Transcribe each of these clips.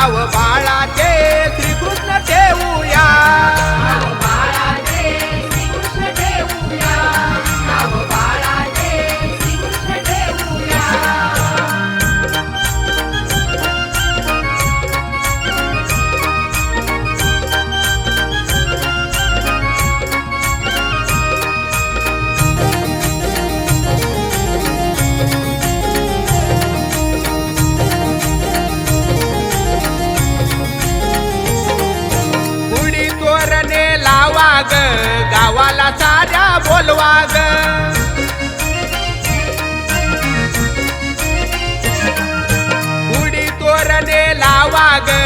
नाव बाळाचे ग गावाला साऱ्या बोलवा ग गुढी तोरणे लावा ग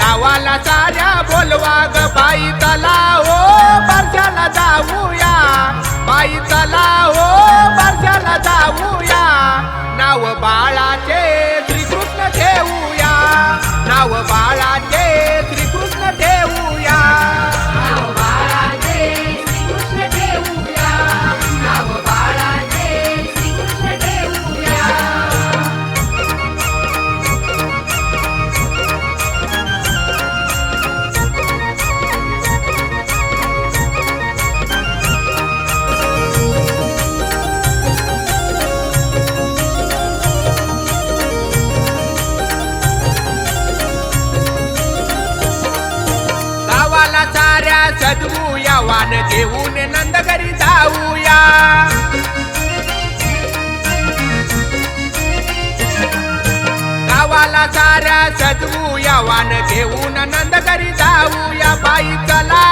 गावाला साऱ्या बोलवा ग बाई तला हो वर्षाला जाऊया. बाई तला हो वर्षाला जाऊया. नाव बाळाचे श्रीकृष्ण ठेवूया नाव बाळाचे गावाला साऱ्या सजवूया वान घेऊन नंदगरी जाऊया. गावाला साऱ्या सजवूया वान घेऊन नंदगरी जाऊया. बाई चला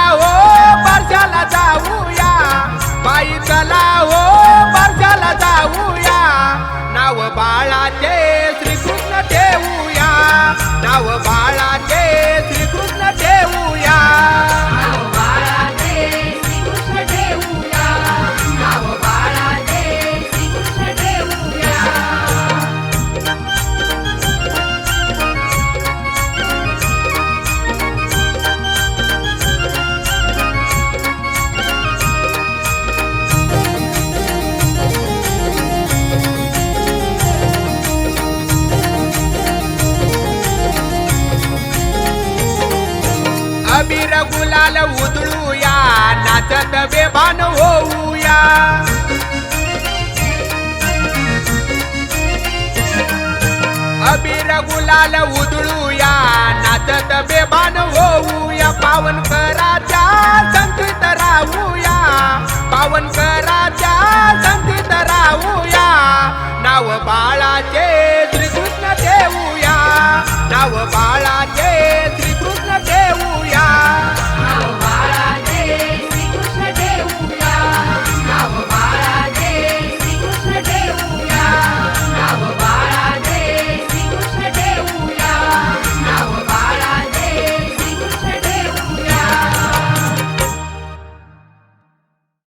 गुलाल उधळूया नाचत बेभान होऊया. अबीर गुलाल उधळूया नाचत बेभान होऊया. पावन कराच्या संगीत राहूया पावन कराच्या संगीत राहूया. नाव बाळाचे श्रीकृष्ण ठेवूया नाव बाळाचे